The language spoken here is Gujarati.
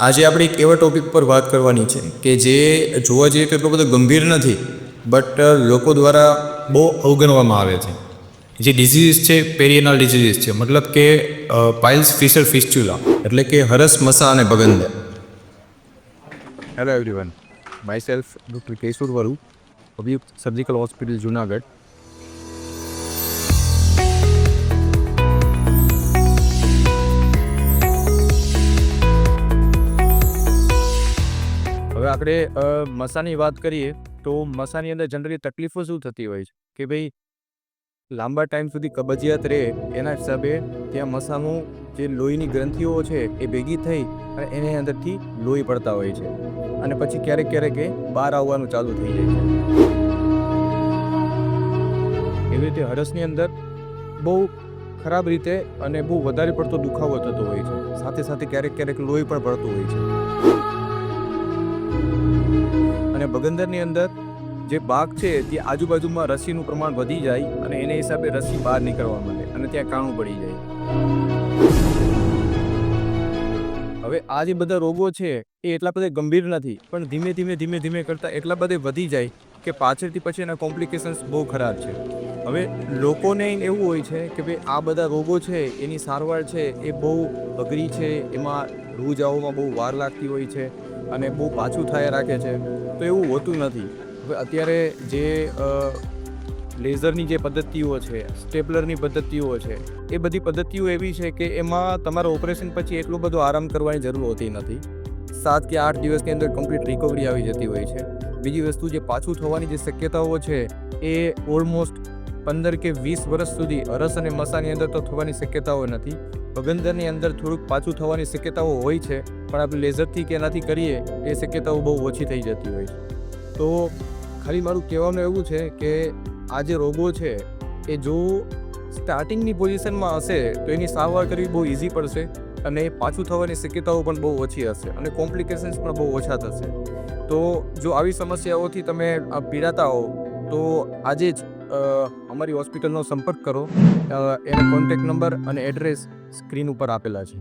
આજે આપણે એક એવા ટોપિક પર વાત કરવાની છે કે જે જોવા જઈએ તો એટલો બધો ગંભીર નથી બટ લોકો દ્વારા બહુ અવગણવામાં આવે છે. જે ડિઝીઝ છે પેરિયનલ ડિઝીઝ છે, મતલબ કે પાઇલ્સ ફિશર ફિસ્ચ્યુલા એટલે કે હરસ, મસા અને બગંદ hello everyone myself doctor Kesur વરુ અભિયુક્ત surgical hospital Junagadh. હવે આપણે મસાની વાત કરીએ, તો મસાની અંદર જનરલી તકલીફો શું થતી હોય છે? કે ભાઈ લાંબા ટાઈમ સુધી કબજિયાત રહે, એના હિસાબે ત્યાં મસાનું જે લોહીની ગ્રંથિઓ છે, એ ભેગી થઈ અને એની અંદરથી લોહી પડતા હોય છે. અને પછી ક્યારેક ક્યારેક એ બહાર આવવાનું ચાલુ થઈ જાય છે. એવી રીતે હરસની અંદર બહુ ખરાબ રીતે અને બહુ વધારે પડતો દુખાવો થતો હોય છે. સાથે સાથે ક્યારેક ક્યારેક લોહી પણ પડતું હોય છે. અને બગંદરની અંદર જે બાગ છે, તે આજુબાજુમાં રસીનું પ્રમાણ વધી જાય અને એને હિસાબે રસી બહાર નીકળવા માંડે અને ત્યાં કાણું પડી જાય. હવે આ જે બધા રોગો છે, એ એટલા બધા ગંભીર નથી, પણ ધીમે ધીમે ધીમે ધીમે કરતાં એટલા બધે વધી જાય કે પાછળથી પછી એના કોમ્પ્લિકેશન્સ બહુ ખરાબ છે. હવે લોકોને એવું હોય છે કે ભાઈ, આ બધા રોગો છે, એની સારવાર છે, એ બહુ અઘરી છે, એમાં રૂજ આવવામાં બહુ વાર લાગતી હોય છે અને બહુ પાછું થાય રાખે છે, તો એવું હોતું નથી. હવે અત્યારે જે લેઝરની જે પદ્ધતિઓ છે, સ્ટેપલરની પદ્ધતિઓ છે, એ બધી પદ્ધતિઓ એવી છે કે એમાં તમારા ઓપરેશન પછી એટલો બધો આરામ કરવાની જરૂર હોતી નથી. સાત કે આઠ દિવસની અંદર કમ્પ્લીટ રિકવરી આવી જતી હોય છે. બીજી વસ્તુ જે પાછું થવાની જે શક્યતાઓ છે, એ ઓલમોસ્ટ પંદર કે વીસ વર્ષ સુધી અરસ અને મસાની અંદર તો થવાની શક્યતાઓ નથી. બગંદરની અંદર થોડુંક પાછું થવાની શક્યતાઓ હોય છે, પણ આપણે લેઝરથી કે એનાથી કરીએ, એ શક્યતાઓ બહુ ઓછી થઈ જતી હોય છે. તો ખાલી મારું કહેવાનું એવું છે કે આ જે રોગો છે, એ જો સ્ટાર્ટિંગની પોઝિશનમાં હશે, તો એની સારવાર કરવી બહુ ઇઝી પડશે અને એ પાછું થવાની શક્યતાઓ પણ બહુ ઓછી હશે અને કોમ્પ્લિકેશન્સ પણ બહુ ઓછા થશે. તો જો આવી સમસ્યાઓથી તમે પીડાતા હો તો આજે જ અમારી હોસ્પિટલનો સંપર્ક કરો. એનો કોન્ટેક્ટ નંબર અને એડ્રેસ સ્ક્રીન ઉપર આપેલા છે.